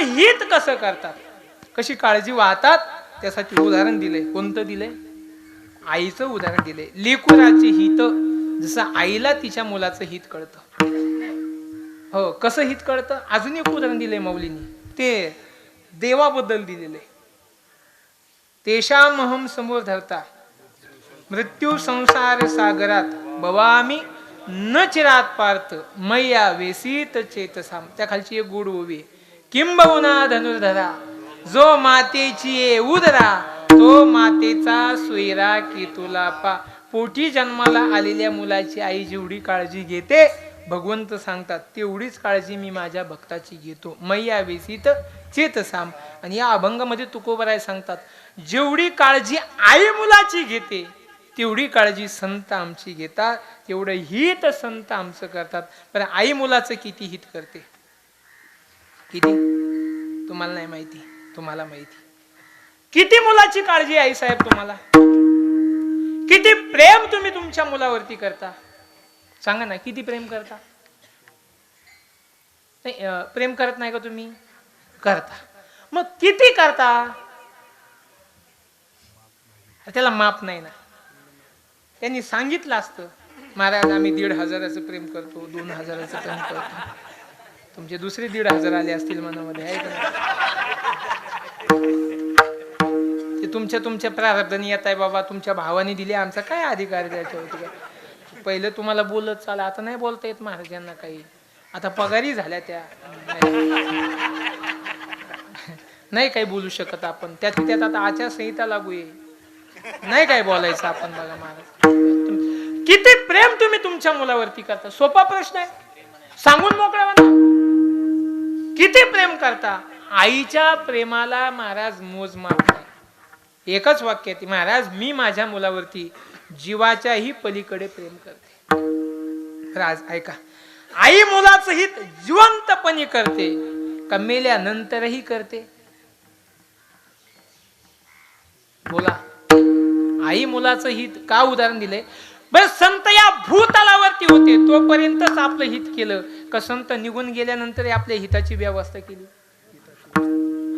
हित कसं करतात? कशी काळजी वाहतात? त्यासाठी उदाहरण दिले कोणतं दिलंय? आईचं उदाहरण दिलंय. लेकुराचे हित जसं आईला तिच्या मुलाचं हित कळतं. हो कसं हित कळतं? अजून एक उदाहरण दिलंय मौलीनी. ते देवाबद्दल दिलेले आहे तेषामहम समोर धरता मृत्यू संसार सागरात भवामी न चिरात पार्थ मैया वेसीत चेतसाम. त्या खालची एक गोड ओवी आहे. किंबहुना धनुर्धरा. जो मातेची उदरा तो मातेचा सोयरा की तुला पा. पोटी जन्माला आलेल्या मुलाची आई जेवढी काळजी घेते भगवंत सांगतात तेवढीच काळजी मी माझ्या भक्ताची घेतो. मैया वेसीत चेतसाम आणि या अभंगामध्ये तुकोबराय सांगतात जेवढी काळजी आई मुलाची घेते तेवढी काळजी संत आमची घेतात तेवढं हित संत आमचं करतात. पण आई मुलाचं किती हित करते? किती? तुम्हाला नाही माहिती. तुम्हाला माहिती. किती मुलाची काळजी आई साहेब तुम्हाला? किती प्रेम तुम्ही तुमच्या मुलावरती करता? सांगा ना किती प्रेम करता? नाही प्रेम करत नाही का तुम्ही? करता. मग किती करता? त्याला माप नाही ना. त्यांनी सांगितलं असतं महाराज आम्ही दीड हजाराचं प्रेम करतो दोन हजाराचं प्रेम करतो. तुमचे दुसरे दीड हजार आले असतील मनामध्ये आहे का? ते तुमच्या तुमच्या प्रारब्धाने येत आहे बाबा तुमच्या भावाने दिले आमचा काय अधिकार द्यायच्यावरती काय पहिलं तुम्हाला बोलत चाल आता नाही बोलता येत महाराजांना काही. आता पगारी झाल्या त्या. नाही काही बोलू शकत आपण. त्यात त्यात आता आचारसंहिता लागू आहे. नाही काय बोलायचं आपण बघा महाराज. किती प्रेम तुम्ही तुमच्या मुलावरती करता. सोपा प्रश्न आहे. सांगून मोकळा म्हणा किती प्रेम करता? आईच्या प्रेमाला महाराज मोज नाही. एकच वाक्य आहे महाराज मी माझ्या मुलावरती जीवाच्याही पलीकडे प्रेम करते. राज ऐका. आई मुलाचं हित जिवंतपणे करते कमेल्यानंतरही करते. बोला. आई मुलाचं हित का उदाहरण दिलंय? बर संत या भूतलावरती होते तोपर्यंतच आपलं हित केलं. कसंत निघून गेल्यानंतर आपल्या हिताची व्यवस्था केली.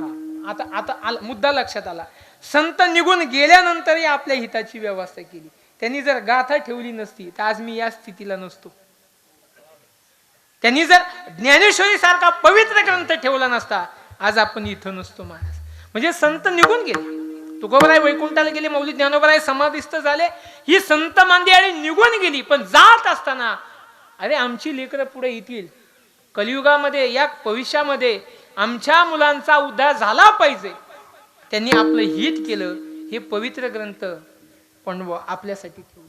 हा आता आता आला- मुद्दा लक्षात आला. संत निघून गेल्यानंतरही आपल्या हिताची व्यवस्था केली. त्यांनी जर गाथा ठेवली नसती तर आज मी या स्थितीला नसतो. त्यांनी जर ज्ञानेश्वरी सारखा पवित्र ग्रंथ ठेवला नसता आज आपण इथं नसतो महाराज. म्हणजे संत निघून गेले. तुकोबराय वैकुंठाला गेले मौली ज्ञानोबराय समाधिस्थ झाले. ही संत मांदी आणि निघून गेली पण जात असताना अरे आमची लेकरं पुढे येतील. कलियुगामध्ये या भविष्यामध्ये आमच्या मुलांचा उद्धार झाला पाहिजे. त्यांनी आपलं हित केलं हे पवित्र ग्रंथ पण आपल्यासाठी ठेवलं.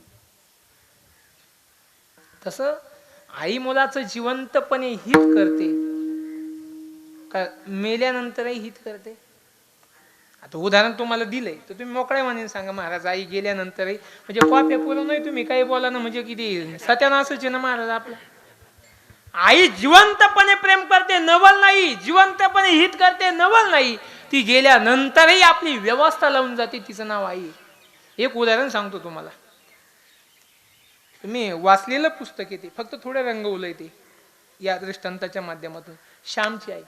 तसं आई मुलाचं जिवंतपणे हित करते. का मेल्यानंतरही हित करते? आता उदाहरण तुम्हाला दिलंय तर तुम्ही मोकळ्या म्हणून सांगा महाराज आई गेल्यानंतरही म्हणजे कॉफ्या पुरं नाही तुम्ही काही बोला ना म्हणजे किती सत्यानाशच ना महाराज आपलं. आई जिवंतपणे प्रेम करते नवल नाही. जिवंतपणे हित करते नवल नाही. ती गेल्यानंतरही आपली व्यवस्था लावून जाते तिचं नाव आई. एक उदाहरण सांगतो तुम्हाला. तुम्ही वाचलेलं पुस्तक येते फक्त थोडे रंगवलंय ते या दृष्टांताच्या माध्यमातून. श्यामची आई.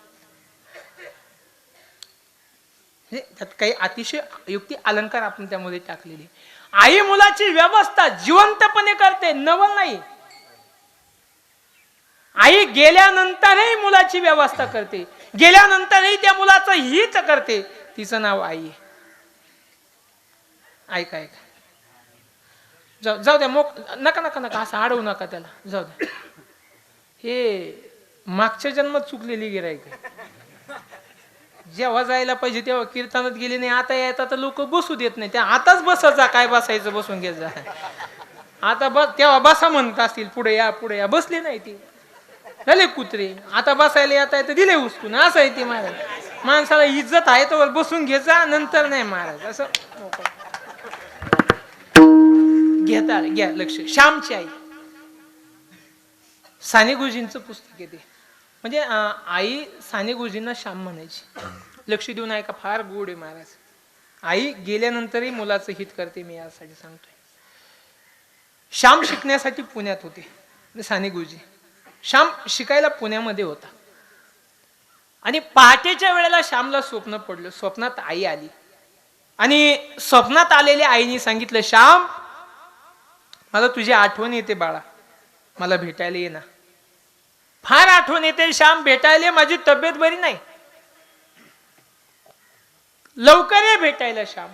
त्यात काही अतिशय युक्ती अलंकार आपण त्यामध्ये टाकलेले. आई मुलाची व्यवस्था जिवंतपणे करते नवल नाही. आई गेल्यानंतरही मुलाची व्यवस्था करते. गेल्यानंतरही त्या मुलाचं हित करते. तिचं नाव आई ऐका ऐका. जाऊ जाऊ द्या मोक नका नका नका असं अडवू नका त्याला. जाऊ द्या. हे मागच्या जन्मात चुकलेली गिरायक जेव्हा जायला पाहिजे तेव्हा कीर्तनात गेले नाही आता येतात तर लोक बसू देत नाही. त्या आताच बसत जा काय बसायचं बसून घेत जा. आता बस तेव्हा बसा म्हणत असतील पुढे या पुढे या. बसले नाही ते. झाले कुत्रे. आता बसायला येता येतं दिले उचकून असं आहे ते महाराज माणसाला इज्जत आहे तर बसून घे जा नंतर नाही महाराज असं. घेता घ्या लक्ष. श्यामची आई. साने गुरुजींचं पुस्तक आहे ते. म्हणजे आई साने गुरुजींना श्याम म्हणायची. लक्ष देऊन ऐका फार गोड आहे महाराज. आई गेल्यानंतरही मुलाचं हित करते मी यासाठी सांगतोय. श्याम शिकण्यासाठी पुण्यात होते म्हणजे साने गुरुजी. श्याम शिकायला पुण्यामध्ये होता. आणि पहाटेच्या वेळेला श्यामला स्वप्न पडलं. स्वप्नात आई आली. आणि स्वप्नात आलेल्या आईने सांगितलं श्याम मला तुझी आठवण येते बाळा. मला भेटायला ये ना. फार आठवण येते श्याम भेटायला माझी तब्येत बरी नाही. लवकर ये भेटायला श्याम.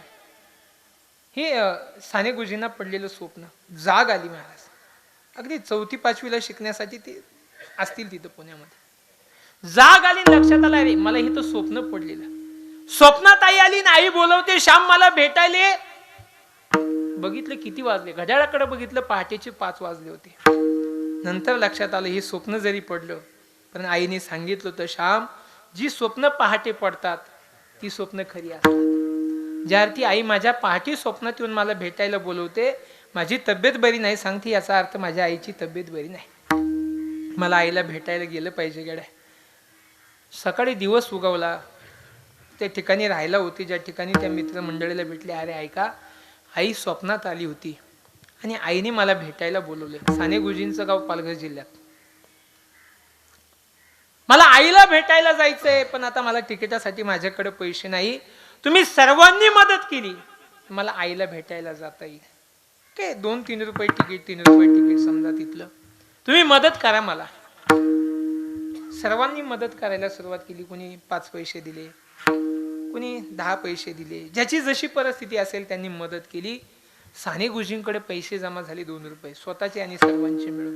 हे साने गुरुजींना पडलेलं स्वप्न. जाग आली महाराज. अगदी चौथी पाचवीला शिकण्यासाठी ते असतील तिथं पुण्यामध्ये. जाग आली लक्षात आला रे मला हे तर स्वप्न पडलेलं. स्वप्नात आई आली ना आई बोलवते श्याम मला भेटायला. बघितलं किती वाजले. घड्याळाकडे बघितलं पहाटेचे पाच वाजले होते. नंतर लक्षात आलं हे स्वप्न जरी पडलं पण आईने सांगितलं होतं श्याम जी स्वप्न पहाटे पडतात ती स्वप्न खरी असतात. ज्या अर्थी आई माझ्या पहाटे स्वप्नात येऊन मला भेटायला बोलवते माझी तब्येत बरी नाही सांगते याचा अर्थ माझ्या आईची तब्येत बरी नाही. मला आईला भेटायला गेलं पाहिजे गड्या. सकाळी दिवस उगवला. त्या ठिकाणी राहायला होती ज्या ठिकाणी त्या मित्रमंडळीला भेटले अरे ऐका आई स्वप्नात आली होती. आणि आईने मला भेटायला बोलवले साने गुरुजींचं गाव पालघर जिल्ह्यात. मला आईला भेटायला जायचंय पण आता मला तिकिटासाठी माझ्याकडे पैसे नाही. तुम्ही सर्वांनी मदत केली. मला आईला भेटायला जाता येईल. काय दोन तीन रुपये तिकीट तीन रुपये तिकीट समजा तिथलं. तुम्ही मदत करा मला. सर्वांनी मदत करायला सुरुवात केली. कोणी पाच पैसे दिले कोणी दहा पैसे दिले. ज्याची जशी परिस्थिती असेल त्यांनी मदत केली. साने गुरुजींकडे पैसे जमा झाले दोन रुपये. स्वतःचे आणि सर्वांचे मिळून.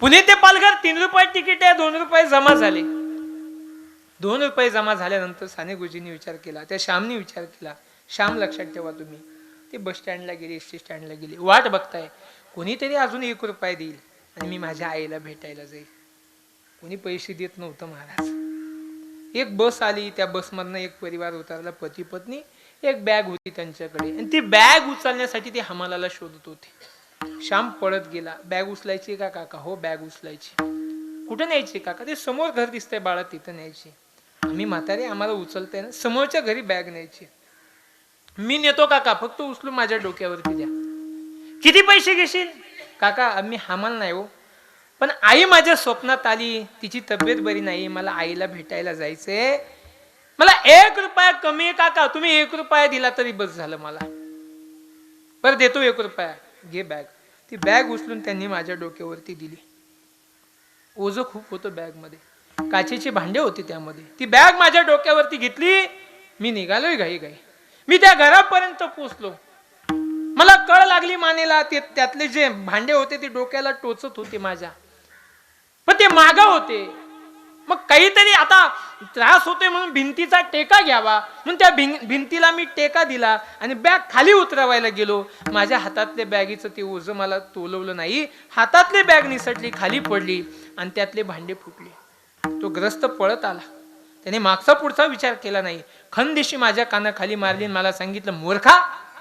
पुणे ते पालघर तीन रुपये तिकीट आहे दोन रुपये जमा झाले. दोन रुपये जमा झाल्यानंतर साने गुरुजींनी विचार केला त्या श्यामनी विचार केला श्याम लक्षात ठेवा तुम्ही. ते बस स्टँडला गेले एस टी स्टँडला गेले. वाट बघताय. कोणीतरी अजून एक रुपये देईल आणि मी माझ्या आईला भेटायला जाईल. कोणी पैसे देत नव्हतं महाराज. एक बस आली त्या बसमधनं एक परिवार उतरला पती पत्नी एक बॅग होती त्यांच्याकडे. आणि ती बॅग उचलण्यासाठी ते हमालाला शोधत होते. श्याम पळत गेला. बॅग उचलायची का काका? हो बॅग उचलायची. कुठं न्यायची काका? ते समोर घर दिसतंय बाळा तिथं न्यायची. आम्ही म्हातारे आम्हाला उचलताय ना. समोरच्या घरी बॅग न्यायची. मी नेतो काका फक्त उचलू माझ्या डोक्यावरती द्या. किती पैसे घेशील? काका आम्ही हमाल नाही हो. पण आई माझ्या स्वप्नात आली. तिची तब्येत बरी नाही. मला आईला भेटायला जायचंय. मला एक रुपया कमी काका. तुम्ही एक रुपया दिला तरी बस झालं मला. बरं देतो एक रुपया. घे बॅग ती बॅग उचलून त्यांनी माझ्या डोक्यावरती दिली. ओझं खूप होतं बॅगमध्ये. काचेचे भांडे होते त्यामध्ये. ती बॅग माझ्या डोक्यावरती घेतली. मी निघालोय घाई घाई मी त्या घरापर्यंत पोचलो मला कळ लागली मानेला. ते त्यातले जे भांडे होते ते डोक्याला टोचत होते माझ्या. पण ते माग होते. मग काहीतरी आता त्रास होतोय म्हणून भिंतीचा टेका घ्यावा. म्हणून त्या भिं भिंतीला मी टेका दिला आणि बॅग खाली उतरवायला गेलो. माझ्या हातातल्या बॅगीचं ते ओझं मला तोलवलं नाही. हातातली बॅग निसटली खाली पडली आणि त्यातले भांडे फुटले. तो ग्रस्त पळत आला. त्याने मागचा पुढचा विचार केला नाही. खंदिशी माझ्या कानाखाली मारली आणि मला सांगितलं मूर्खा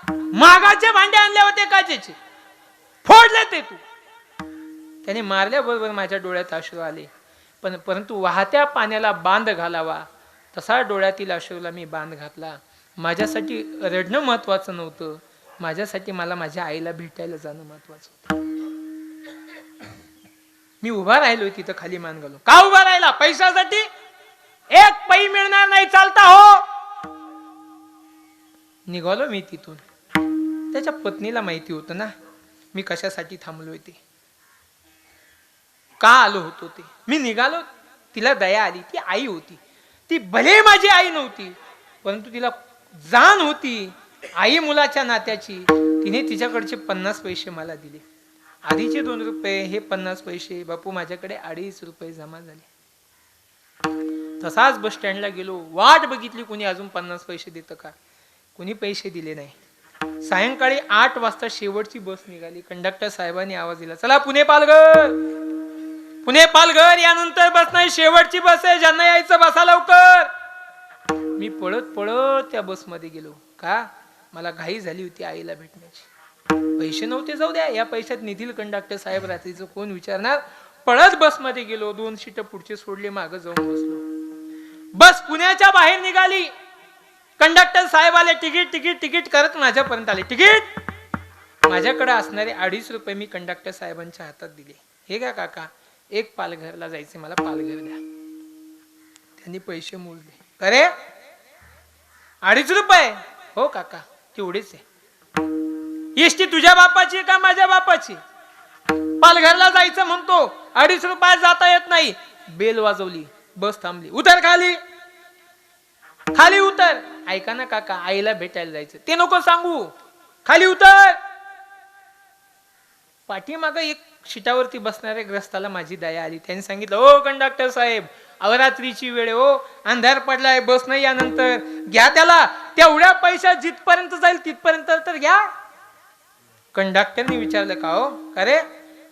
मागाचे भांडे आणले होते काचेचे फोडले ते तू. त्याने मारल्याबरोबर माझ्या डोळ्यात अश्रू आले. पण परंतु वाहत्या पाण्याला बांध घालावा. तसा डोळ्यातील अश्रूला मी बांध घातला. माझ्यासाठी रडणं महत्वाचं नव्हतं. माझ्यासाठी मला माझ्या आईला भेटायला जाणं महत्वाचं होतं. मी उभा राहिलो तिथं खाली मान घालो का उभा राहिला? पैशासाठी? एक पै मिळणार नाही चालता हो! निघालो मी तिथून. त्याच्या पत्नीला माहिती होतं ना मी कशासाठी थांबलोय ते. का आलो होतो ते? मी निघालो तिला दया आली ती आई होती. ती भले माझी आई नव्हती परंतु तिला जाण होती आई मुलाच्या नात्याची. तिने तिच्याकडचे पन्नास पैसे मला दिले. आधीचे दोन रुपये हे पन्नास पैसे बापू माझ्याकडे अडीच रुपये जमा झाले. तसाच बस स्टँडला गेलो. वाट बघितली कोणी अजून पन्नास पैसे देतं का? कोणी पैसे दिले नाही. सायंकाळी आठ वाजता शेवटची बस निघाली. कंडक्टर साहेबांनी आवाज दिला चला पुणे पालघर! पुणे पालघर यानंतर बस नाही शेवटची बस आहे ज्यांना यायचं बसा लवकर. मी पळत पळत त्या बसमध्ये गेलो. का? मला घाई झाली होती आईला भेटण्याची. पैसे नव्हते जाऊ द्या. या पैशात निधील कंडक्टर साहेब रात्रीचं कोण विचारणार? पळत बसमध्ये गेलो. दोन सीट पुढचे सोडले मागं जाऊन बसलो. बस पुण्याच्या बाहेर निघाली. कंडक्टर साहेब आले तिकीट तिकीट तिकीट करत माझ्यापर्यंत आले. तिकीट! माझ्याकडे असणारे अडीच रुपये मी कंडक्टर साहेबांच्या हातात दिले. हे का काका? एक पालघरला जायचे मला पालघर द्या. त्यांनी पैसे मोजले अरे! अडीच रुपये! हो काका तेवढेच आहे. येष्टी तुझ्या बापाची का माझ्या बापाची? पालघरला जायचं म्हणतो अडीच रुपयात जाता येत नाही. बेल वाजवली बस थांबली. उतर खाली! खाली उतर! ऐका ना काका आईला भेटायला जायचं. ते नको सांगू. खाली उतर! पाठीमाग एक शिटावरती बसणाऱ्या ग्रस्ताला माझी दया आली. त्यांनी सांगितलं हो, ओ कंडक्टर साहेब अवरात्रीची वेळ हो. ओ अंधार पडलाय बस नाही यानंतर. घ्या त्याला. तेवढ्या पैशात जिथपर्यंत जाईल तिथपर्यंत तर घ्या. कंडक्टरने विचारलं का हो? अरे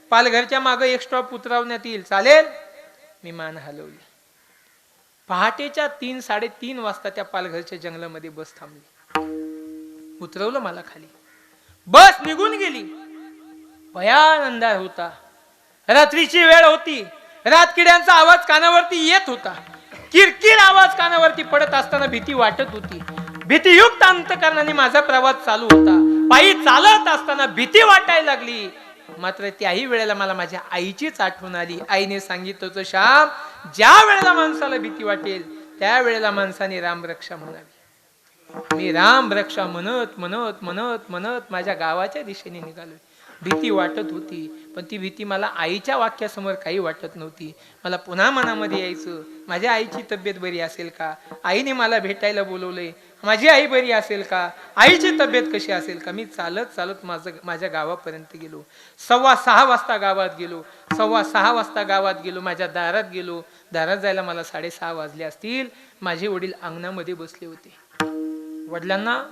पालघरच्या मागे एक स्टॉप उतरवण्यात येईल. चालेल? मी मान हलवली. पहाटेच्या तीन साडेतीन वाजता त्या पालघरच्या जंगलामध्ये बस थांबली. उतरवलं मला खाली. बस निघून गेली. भयान अंधार होता. रात्रीची वेळ होती. रातकिड्यांचा आवाज कानावरती येत होता. किरकिर आवाज कानावरती पडत असताना भीती वाटत होती. भीतीयुक्त अंतकरणाने माझा प्रवास चालू होता. पायी चालत असताना भीती वाटायला लागली. मात्र त्याही वेळेला मला माझ्या आईचीच आठवण आली. आईने सांगितलं होतं श्याम ज्या वेळेला माणसाला भीती वाटेल त्यावेळेला माणसाने रामरक्षा म्हणावी. मी रामरक्षा म्हणत म्हणत म्हणत म्हणत माझ्या गावाच्या दिशेने निघालोय. भीती वाटत होती. पण ती भीती मला आईच्या वाक्यासमोर काही वाटत नव्हती. मला पुन्हा मनामध्ये यायचं माझ्या आईची तब्येत बरी असेल का? आईने मला भेटायला बोलवलंय. माझी आई बरी असेल का? आईची तब्येत कशी असेल का? मी चालत चालत माझं माझ्या गावापर्यंत गेलो. सव्वा सहा वाजता गावात गेलो. सव्वा सहा वाजता गावात गेलो. माझ्या दारात गेलो. दारात जायला मला साडेसहा वाजले असतील. माझे वडील अंगणामध्ये बसले होते. वडिलांना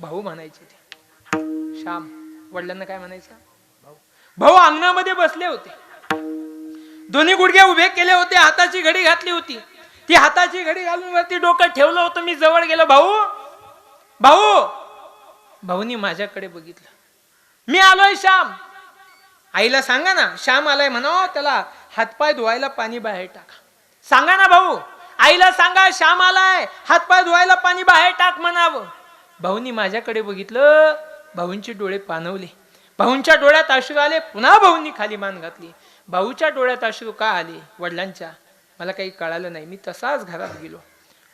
भाऊ म्हणायचे ते. श्याम वडिलांना काय म्हणायचं? भाऊ अंगणामध्ये बसले होते. दोन्ही गुडघे उभे केले होते हाताची घडी घातली होती. ती हाताची घडी घालून वरती डोकं ठेवलं होतं मी जवळ गेलो भाऊ भाऊ. भाऊनी माझ्याकडे बघितलं. मी आलोय श्याम. आईला सांगा ना श्याम आलाय म्हणा त्याला हातपाय धुवायला पाणी बाहेर टाका. सांगा ना भाऊ. आईला सांगा श्याम आलाय हातपाय धुवायला पाणी बाहेर टाक म्हणावं. भाऊनी माझ्याकडे बघितलं भाऊंचे डोळे पानवले. भाऊंच्या डोळ्यात अश्रू आले पुन्हा भाऊंनी खाली मान घातली. भाऊच्या डोळ्यात अश्रू का आले? वडिलांच्या. मला काही कळालं नाही. मी तसाच घरात गेलो.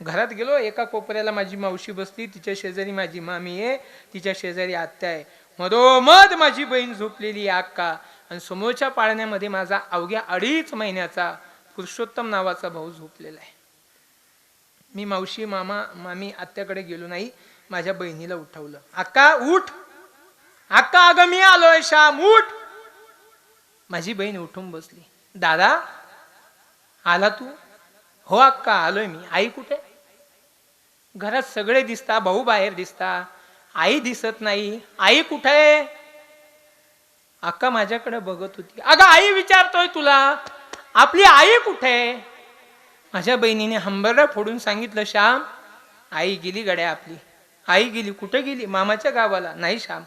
घरात गेलो एका कोपऱ्याला माझी मावशी बसली. तिच्या शेजारी माझी मामी आहे. तिच्या शेजारी आत्या आहे. मधोमध माझी बहीण झोपलेली आहे अक्का. आणि समोरच्या पाळण्यामध्ये माझा अवघ्या अडीच महिन्याचा पुरुषोत्तम नावाचा भाऊ झोपलेला आहे. मी मावशी मामा मामी आत्याकडे गेलो नाही. माझ्या बहिणीला उठवलं. आक्का उठ! अक्का अगं मी आलोय श्याम उठ. माझी बहीण उठून बसली. दादा आला तू? हो अक्का आलोय मी. आई कुठे? घरात सगळे दिसता भाऊ बाहेर दिसता. आई दिसत नाही. आई कुठे? अक्का माझ्याकडे बघत होती. अगं आई विचारतोय तुला आपली आई कुठे? माझ्या बहिणीने हंबरडा फोडून सांगितलं श्याम आई गेली गड्या आपली. आई गेली. कुठे गेली? मामाच्या गावाला. नाही श्याम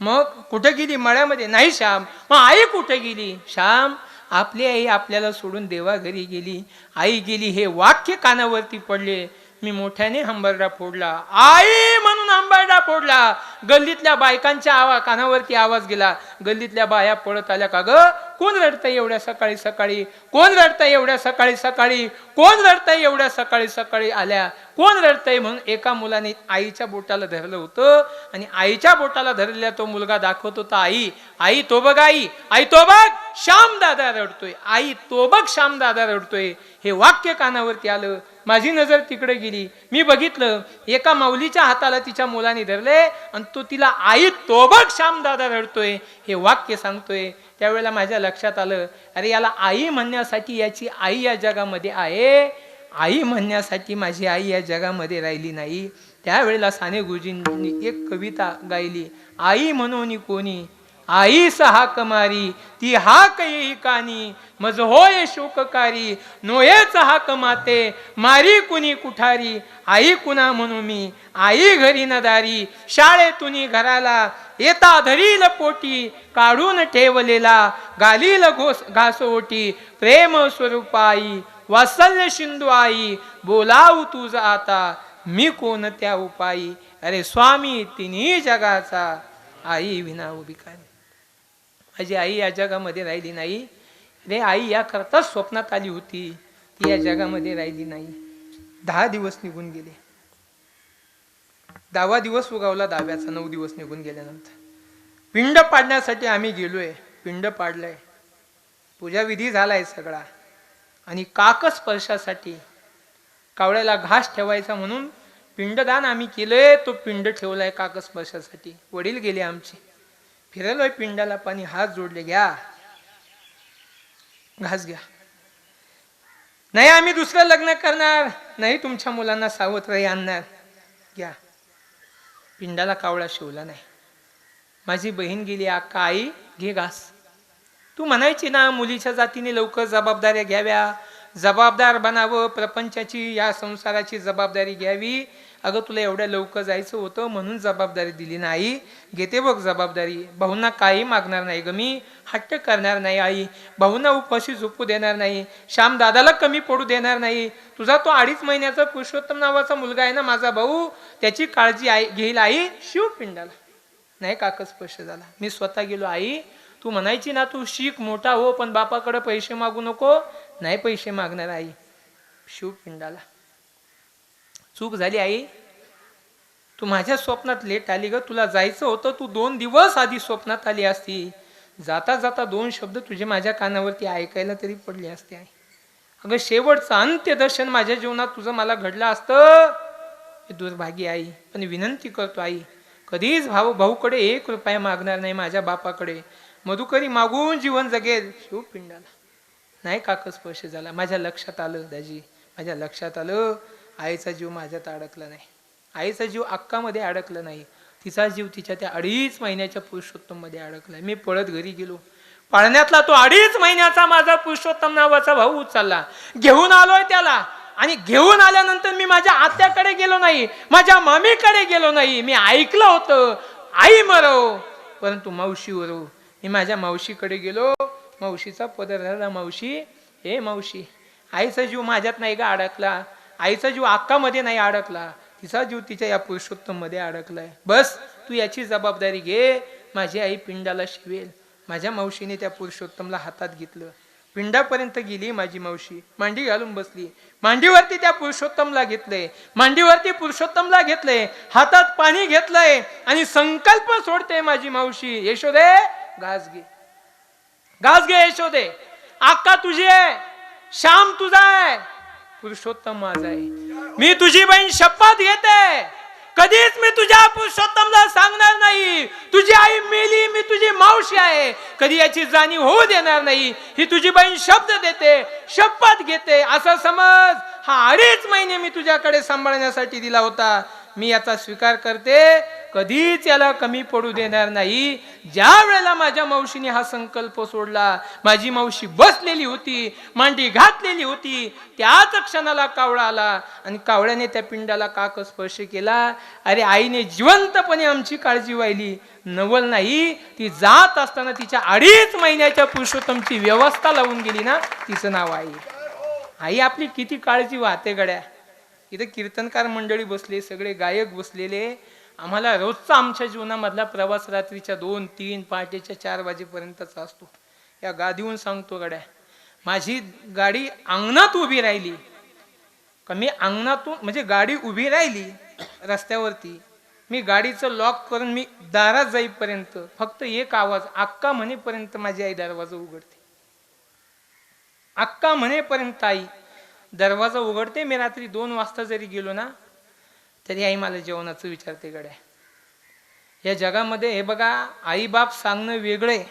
मग कुठे गेली? मळ्यामध्ये. नाही श्याम. मग आई कुठे गेली? श्याम आपली आई आपल्याला सोडून देवाघरी गेली. आई गेली हे वाक्य कानावरती पडले. मी मोठ्याने हंबरडा फोडला. आई म्हणून हंबरडा फोडला. गल्लीतल्या बायकांच्या आवा कानावरती आवाज गेला. गल्लीतल्या बाया पळत आल्या का ग? कोण रडतंय एवढ्या सकाळी सकाळी? कोण रडतंय एवढ्या सकाळी सकाळी? कोण रडतंय एवढ्या सकाळी सकाळी आल्या? कोण रडतंय? म्हणून एका मुलाने आईच्या बोटाला धरलं होतं आणि आईच्या बोटाला धरलेला तो मुलगा दाखवत होता आई आई तो बघ आई आई तो बघ श्याम दादा रडतोय आई तो बघ श्याम दादा रडतोय. हे वाक्य कानावरती आलं. माझी नजर तिकडे गेली. मी बघितलं एका माऊलीच्या हाताला तिच्या मुलाने धरले आणि तो तिला आई तोबक श्यामदादा रडतोय हे वाक्य सांगतोय. त्यावेळेला माझ्या लक्षात आलं अरे याला आई म्हणण्यासाठी याची आई या जगामध्ये आहे. आई म्हणण्यासाठी माझी आई या जगामध्ये राहिली नाही. त्यावेळेला साने गुरुजींनी एक कविता गायली आई म्हणून कोणी आईस हाक मारी ती हाक येई कानी मज होय शोककारी नोयेच हाक माते मारी कुणी कुठारी आई कुणा म्हणू मी आई घरी नदारी शाळेतुनी शाळेतून घराला येता धरील पोटी काढून ठेवलेला गालील घोस घासोटी प्रेम स्वरूपाई वासल्य शिंदू आई बोलावू तुझ आता मी कोण त्या उपायी अरे स्वामी तिन्ही जगाचा आई विना उभी माझी आई या जगामध्ये राहिली नाही. रे आई या करताच स्वप्नात आली होती. ती या जगामध्ये राहिली नाही. दहा दिवस निघून गेले. दहावा दिवस उगावला दहाव्याचा. नऊ दिवस निघून गेल्यानंतर. पिंड पाडण्यासाठी आम्ही गेलोय. पिंड पाडलंय. पूजाविधी झालाय सगळा. आणि काकस्पर्शासाठी कावळ्याला घास ठेवायचा म्हणून पिंडदान आम्ही केलंय. तो पिंड ठेवलाय काकस्पर्शासाठी. वडील गेले आमचे. फिरलोय पिंडाला पाणी हात जोडले घ्या घास घ्या. नाही आम्ही दुसरं लग्न करणार. नाही तुमच्या मुलांना सावत्र आणणार. घ्या. पिंडाला कावळा शिवला नाही. माझी बहीण गेली अक्का आई घे घास. तू म्हणायची ना मुलीच्या जातीने लवकर जबाबदाऱ्या घ्याव्या. जबाबदार बनावं प्रपंचाची या संसाराची जबाबदारी घ्यावी. अगं तुला एवढ्या लवकर जायचं होतं म्हणून जबाबदारी दिली नाही. घेते बघ जबाबदारी. भाऊंना काही मागणार नाही ग मी. हट्ट करणार नाही आई. भाऊंना उपाशी झोपू देणार नाही. श्याम दादाला कमी पडू देणार नाही. तुझा तो अडीच महिन्याचा पुरुषोत्तम नावाचा मुलगा आहे ना माझा भाऊ? त्याची काळजी आई घेईल आई. शिवपिंडाला नाही काकच स्पर्श झाला. मी स्वतः गेलो आई. तू म्हणायची ना तू शिक मोठा हो पण बापाकडे पैसे मागू नको. नाही पैसे मागणार आई. शिवपिंडाला चूक झाली आई. तू माझ्या स्वप्नात लेट आली ग. तुला जायचं होतं. तू दोन दिवस आधी स्वप्नात आली असती. जाता जाता दोन शब्द तुझे माझ्या कानावरती ऐकायला तरी पडले असते आई. अगं शेवटचं अंत्यदर्शन माझ्या जीवनात तुझं मला घडलं असतं. हे दुर्भागी आई. पण विनंती करतो आई. कधीच भाऊ भाऊकडे एक रुपया मागणार नाही माझ्या बापाकडे. मधुकरी मागून जीवन जगेल. शिवपिंडाला नाही काका स्पर्श झाला. माझ्या लक्षात आलं दाजी. माझ्या लक्षात आलं आईचा जीव माझ्यात अडकला नाही. आईचा जीव अक्कामध्ये अडकला नाही. तिचा जीव तिच्या त्या अडीच महिन्याच्या पुरुषोत्तममध्ये अडकला मी पळत घरी गेलो. पाळण्यातला तो अडीच महिन्याचा माझा पुरुषोत्तम नावाचा भाऊ उचलला. घेऊन आलोय त्याला. आणि घेऊन आल्यानंतर मी माझ्या आत्याकडे गेलो नाही. माझ्या मामीकडे गेलो नाही. मी ऐकलं होतं आई मरव परंतु मावशी वरव मी माझ्या मावशीकडे गेलो. मावशीचा पदर झाला मावशी हे मावशी आईचा जीव माझ्यात नाही का अडकला. आईचा जीव अक्कामध्ये नाही अडकला. तिचा जीव तिच्या या पुरुषोत्तममध्ये अडकलाय. बस तू याची जबाबदारी घे. माझी आई पिंडाला शिवेल. माझ्या मावशीने त्या पुरुषोत्तमला हातात घेतलं. पिंडापर्यंत गेली माझी मावशी. मांडी घालून बसली. मांडीवरती त्या पुरुषोत्तमला घेतलंय. मांडीवरती पुरुषोत्तमला घेतलंय. हातात पाणी घेतलंय. आणि संकल्प सोडते माझी मावशी. यशोदे घास घे. घास घे यशोदे. आक्का तुझी आहे. श्याम तुझा आहे. पुरुषोत्तम माझा आहे. मी तुझी बहीण शपथ घेते. कधीच मी तुझ्या पुरुषोत्तमला सांगणार नाही. तुझी आई मेली मी तुझी मावशी आहे. कधी याची जाणीव होऊ देणार नाही. ही तुझी बहीण शब्द देते शपथ घेते. असं समज हा अडीच महिने मी तुझ्याकडे सांभाळण्यासाठी दिला होता. मी याचा स्वीकार करते. कधीच याला कमी पडू देणार नाही. ज्या वेळेला माझ्या मावशीने हा संकल्प सोडला माझी मावशी बसलेली होती मांडी घातलेली होती त्याच क्षणाला कावळा आला आणि कावळ्याने त्या पिंडाला काक स्पर्श केला? अरे आईने जिवंतपणे आमची काळजी वाहिली. नवल नाही ती जात असताना तिच्या अडीच महिन्याच्या पुरुषोत्तमची व्यवस्था लावून गेली ना तिचं नाव आई. आई आपली किती काळजी वाहते गड्या. इथं कीर्तनकार मंडळी बसले सगळे गायक बसलेले आम्हाला रोजचा आमच्या जीवनामधला प्रवास रात्रीच्या दोन तीन पहाटेच्या चार वाजेपर्यंतचा असतो. या गादीहून सांगतो गड्या माझी गाडी अंगणात उभी राहिली. का मी अंगणातून म्हणजे गाडी उभी राहिली रस्त्यावरती मी गाडीचं लॉक करून मी दारात जाईपर्यंत फक्त एक आवाज अक्का म्हणेपर्यंत माझी आई दरवाजा उघडते. अक्का म्हणेपर्यंत आई दरवाजा उघडते. मी रात्री दोन वाजता जरी गेलो ना तरी आई मला जेवणाचं विचारते गड्या या जगामध्ये हे बघा आईबाप सांगणं वेगळे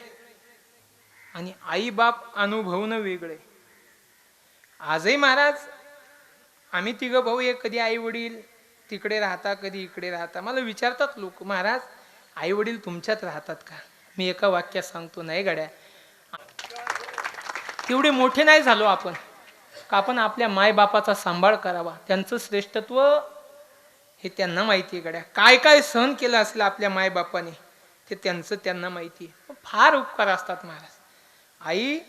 आणि आईबाप अनुभवणं वेगळे आजही महाराज आम्ही तिघं भाऊ एक कधी आई वडील तिकडे राहता कधी इकडे राहता. मला विचारतात लोक महाराज आई वडील तुमच्यात राहतात का? मी एका वाक्यात सांगतो नाही गड्या तेवढे मोठे नाही झालो आपण. का आपण आपल्या मायबापाचा सांभाळ करावा? त्यांचं श्रेष्ठत्व हे त्यांना माहिती आहे गड्या. काय काय सहन केलं असेल आपल्या मायबापाने ते त्यांचं त्यांना माहिती आहे. फार उपकार असतात महाराज. आई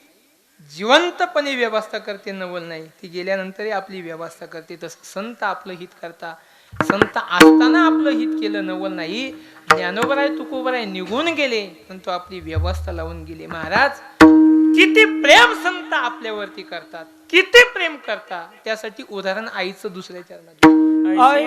जिवंतपणे व्यवस्था करते नवल नाही. ती गेल्यानंतरही आपली व्यवस्था करते. तसं संत आपलं हित करता. संत असताना आपलं हित केलं नवल नाही. ज्ञानोबराय तुकोबराय निघून गेले पण तो आपली व्यवस्था लावून गेले. महाराज किती प्रेम संत आपल्यावरती करतात. किती प्रेम करतात त्यासाठी उदाहरण आईचं दुसऱ्या चरणात.